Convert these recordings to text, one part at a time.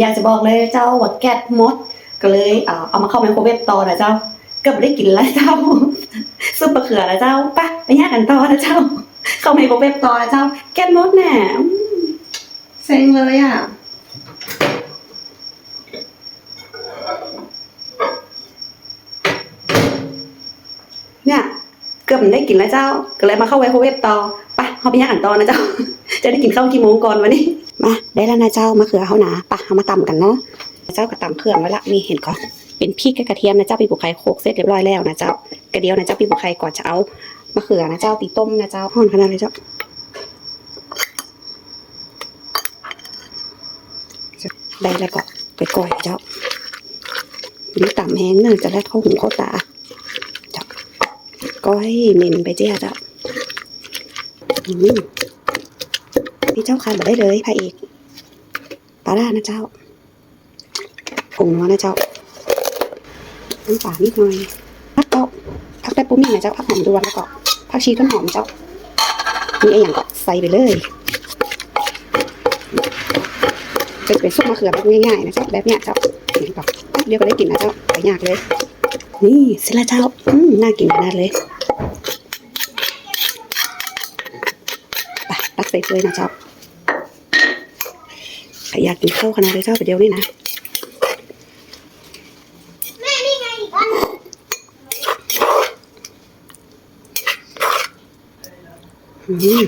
อยากจะบอกเลยเจ้าว่าแก๊สมด ก็เลยเอามาเข้าไมโครเวฟต่อนะเจ้าเก็ไม่ได้กินแล้วเจ้าซุปมะเขือนะเจ้าปะไปย่ากันต่อนะเจ้า เข้าไมโครเวฟต่อนะเจ้า แก๊สมดแน่เซ็งเลยอะเนี่ยเกือบได้กินแล้วเจ้า ก็เลยมาเข้าไมโครเวฟต่อไปเอาไปย่างกันต่อนะเจ้า จะได้กินข้าวกี่โมงก่อนวันนี้ มาได้แล้วนะเจ้ามะเขือเขาหนาปะเอามาตำกันเนาะเจ้าก็ตำเครื่องไว้ละนี่เห็นก่อนเป็นพริกกับกระเทียมนะเจ้าปีบุกไข่โคกเสร็จเรียบร้อยแล้วนะเจ้ากระเดียวนะเจ้าปีบุกไข่ก่อนจะเอามะเขือนะเจ้าตีต้มนะเจ้าห่อนขนาดเลยเจ้าได้แล้วก็ไปก่อยนเจ้านี่ต่ำแห้งเนื่องจะแลดเข้าหูเข้าตาเจ้าก้อยเมนไปเจ้าเจ้าอืม พี่เจ้าคันมาได้เลยพระเอกปลาล่านะเจ้าผงนัวนะเจ้าน้ำปลานิดหน่อยพักเจ้าพักได้ปุ๊บนี่นะเจ้าพักหอมดวนแล้วก็พักชีต้นหอมเจ้ามีไอ้อย่างก็ใส่ไปเลยเป็นเป็นซุปมะเขือแบบง่ายๆนะเจ้าแบบเนี้ยเจ้าเห็นก่อนแป๊บเดียวก็ได้กินนะเจ้าไปยากเลย นี่เสร็จแล้วเจ้าอืมน่ากินขนาดเลยไปตักใส่เลยนะเจ้า ใครอยากกินข้าวขนาดเจ้าไปเดียวนี่นะแม่นี่ไงอีกอันอืม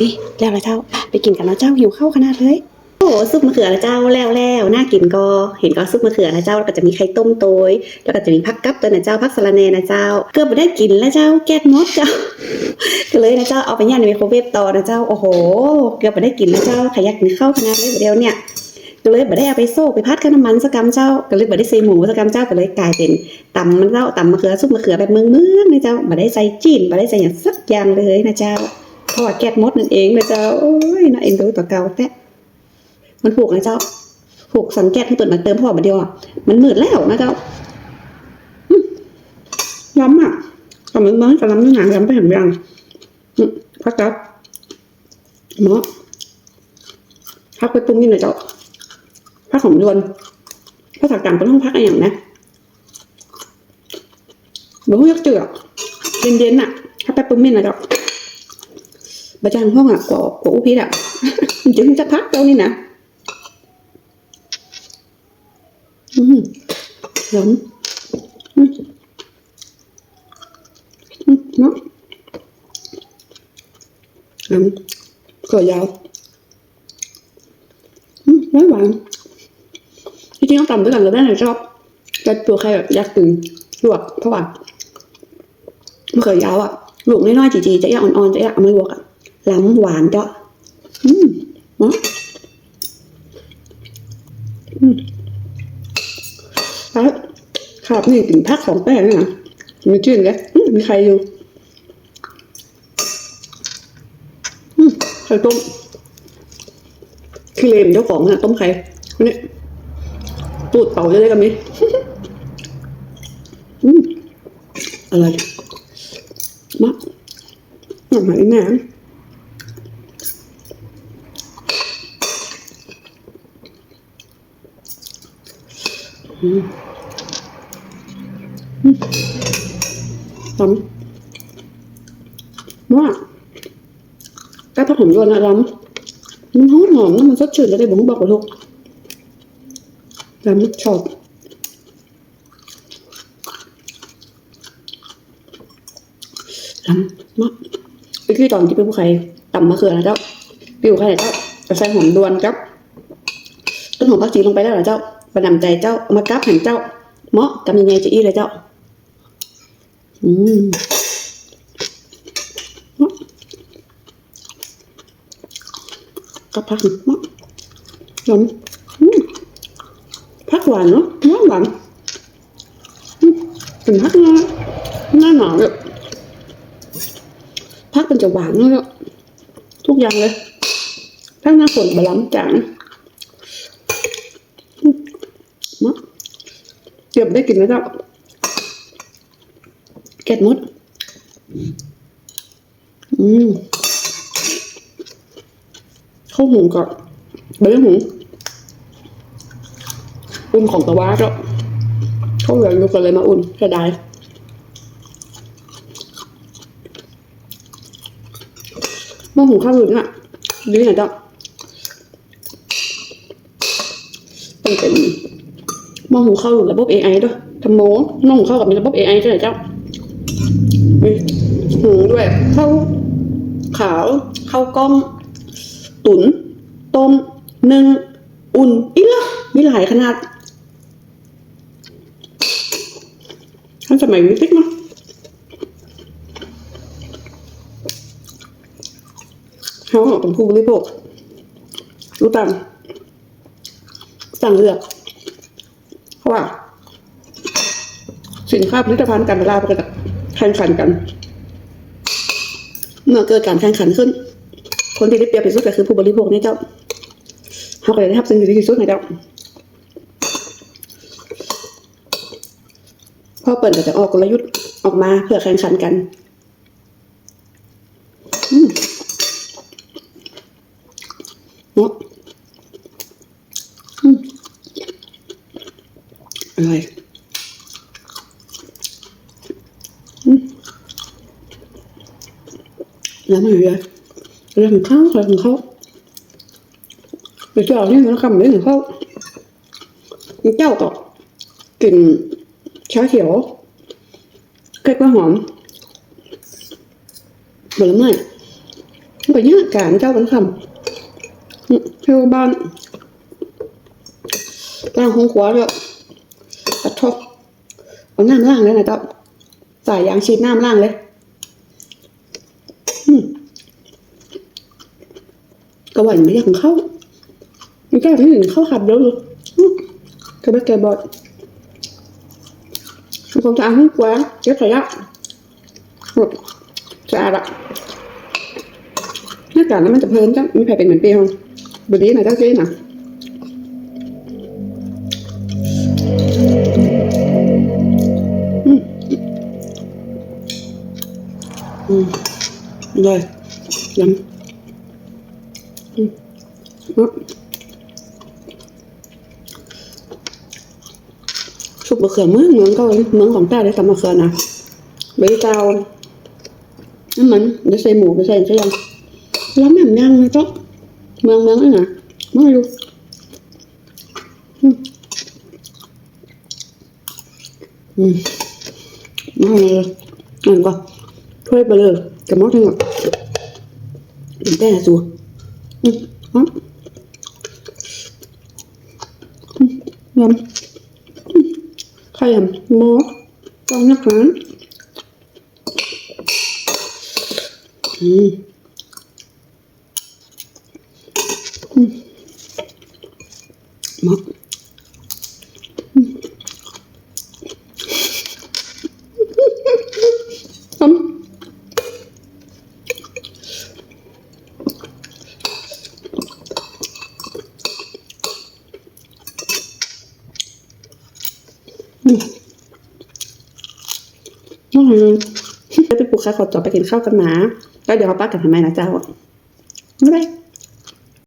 นี่แล้วละเจ้า ไปกินกันนะเจ้าหิวข้าวขนาดเลย โอ้โหซุปมะเขือละเจ้าแล้วแล้วน่ากินก็เห็นก็ซุปมะเขือนะเจ้าแล้วก็จะมีไข่ต้มโตยแล้วก็จะมีผักกับตัวนะเจ้าผักสะระแน่นะเจ้า เกือบไม่ได้กินแล้วเจ้าแก๊สมดเจ้าก็เลยนะเจ้าเอาไปย่างในไมโครเวฟต่อนะเจ้าโอ้โห เกือบไม่ได้กินแล้วเจ้าใครอยากกินข้าวขนาดเลยเดียวเนี่ยก็เลยไม่ได้เอาไปโซ่ไปพัดกับน้ำมันสักกำเจ้าก็เลยไม่ได้ใส่หมูสักกำเจ้าก็เลยกลายเป็นตำมันเจ้าตำมะเขือซุปมะเขือแบบเมืองเมืองนะเจ้าไม่ได้ใส่จีนไม่ได้ใส่อย่างสักอย่างเลยนะเจ้าเพราะว่าแก๊สมดนั่นเองนะเจ้าโอ้ยน่าเอ็นดูต่อเก่าแต่ มันผูกนะเจ้าผูกสังแก๊สให้เปิดมาเติมพราะว่าบัดเดียวอะมันมืดแล้วนะเจ้าย้ำอะกับมืองมืองกับล้ำนี่หนังย้ำไปเห็นยังพักกับหมอพักไปปรุงนี่หน่อยเจ้าพักของยวนภาษากลางเป็นห้องพักอะไรอย่างนะเหมือนพวกยักเจือกเย็นๆน่ะถ้าแป๊บปุ๊บมินนะเจ้าบาจางห้องอะกว่ากว่าอุพิษอะจริงจะพักเจ้านี่นะ อืมหอมอืมอืมเนาะหอมก็ยาวอืมไม่หวานจริงๆต้องตำด้วยกันเลยแม่หนูชอบแต่ตัวใครแบบอยากกินลวกเพราะว่ามะเขือยาวอะลูกน้อยๆจีๆจะอยากอ่อนๆจะอยากเอามาลวกอะล้ำหวานเจ้าอืมเนาะอืม ครับครับนี่กลิ่นพักของแป้งนี่นะมีชื่นเลยอืมมีใครอยู่ไข่ต้มขี้เลมเจ้าของนะต้มไข่นี่ตูดเป่าจะได้กันี้อืมอะไรมะหน่อไม้ แม่อืมมตำว่าแก้ผักหอมยวนอะล้ำมันหอมหอมแล้วมันสดชื่นแล้วได้บอกบอกกับลูกแล้วไม่ชอบลำมากไปคือตอนที่เป็นผู้ใครต่ำมะเขือนะเจ้าปิวใครเจ้าจะใส่หอมดวนครับต้นหอมผักชีลงไปแล้หรอเจ้า ประนำใจเจ้ามากับแห่งเจ้าเมาะกับยังไงจะอี้เลยเจ้า อืมมาะกับผักเมาะหอมอืมพักหวานเนาะหวานหวานอืมเป็นพักหน้าหน้าหนาวเลยพักเป็นจะหวานเลยทุกอย่างเลยพักหน้าฝนบะล้ำจางอืมมะ เก็บได้กินแล้วเจ้าเก็บมด อืมข้าวหุงก่อนใบเรื่องอุ่นของตะวันก็เขาเหลืออยู่กันเลยมาอุ่นเสียดายม้อหุงข้าวหลุนอะดีหน่อยจ้ะมันเป็น ม้อหุงข้าวหลุนระบบ AI ด้วยทำโมหม้อหุงข้าวกับมีระบบ AI ใช่ไหมเจ้ามีหุงด้วยข้าวขาวข้าวกล้อง ตุ๋นต้มนึ่งอุ่นอีกแล้วมีหลายขนาดทันสมัยวิทิกเนาะเขาเป็นผู้บริโภครู้ตามสั่งเลือก เพราะว่า สินค้าผลิตภัณฑ์การตลาดมันก็จะแข่งขันกัน เมื่อเกิดการแข่งขันขึ้น คนที่ได้เปรียบที่สุดก็คือผู้บริโภคนี่เจ้าเขาก็เลยได้รับสิ่งที่ดีที่สุดในเจ้าพ่อเปิดก็จะออกกลยุทธ์ออกมาเพื่อแข่งขันกันเนาะอืม อร่อยอืมแล้วมันเลยเรื่องของเขาเรื่องของเขาเดี๋ยวเจ้านี่มันคำเรื่องของเขาเจ้าก็กลิ่นชาเขียวใกล้ก็หอมผลไม้ไปยางการเจ้าเป็นคำเที่ยวบ้านล้างห้องครัวแล้วตัดทบ เอาน้ำล้างเลยนะจ้าใส่ยางชีดน้ำล้างเลยก็หวานไม่อยากของเขาไม่แก้ที่หนึ่งเข้าขับแล้วเลยกระเบื้องแกบอดความสะอาดห้กว้างเก็บขยะหมดสะอาดอะหน้ากากนั้นมันจะเพลินจ้ะมีแผลเป็นเหมือนเปียงบดีหน่อยเจ้าเจ๊น่ะอื อืมเลยยำสุกมะเขือเมืองเมืองก็เมืองของใต้ได้ทำมะเขือนะใบเตาน้ำมันเดี๋ยวใส่หมูไปใส่ใส่ยังแล้วแม่มย่างนะจ๊ะเมืองเมืองนี่นะไม่รู้อืมอืมมาเลยอ่านก่นกั บมอสทั้งหมดเป็นแต่สัวอืมฮะ ยำไข่ยำหม้อต้องนักร้านอืมอืมหม้ออืมอืม อืมแล้วไปปลูกข้าวขอจอบไปกินข้าวกันนะแล้วเดี๋ยวเขาป้ากันทำไมนะเจ้าไม่ได้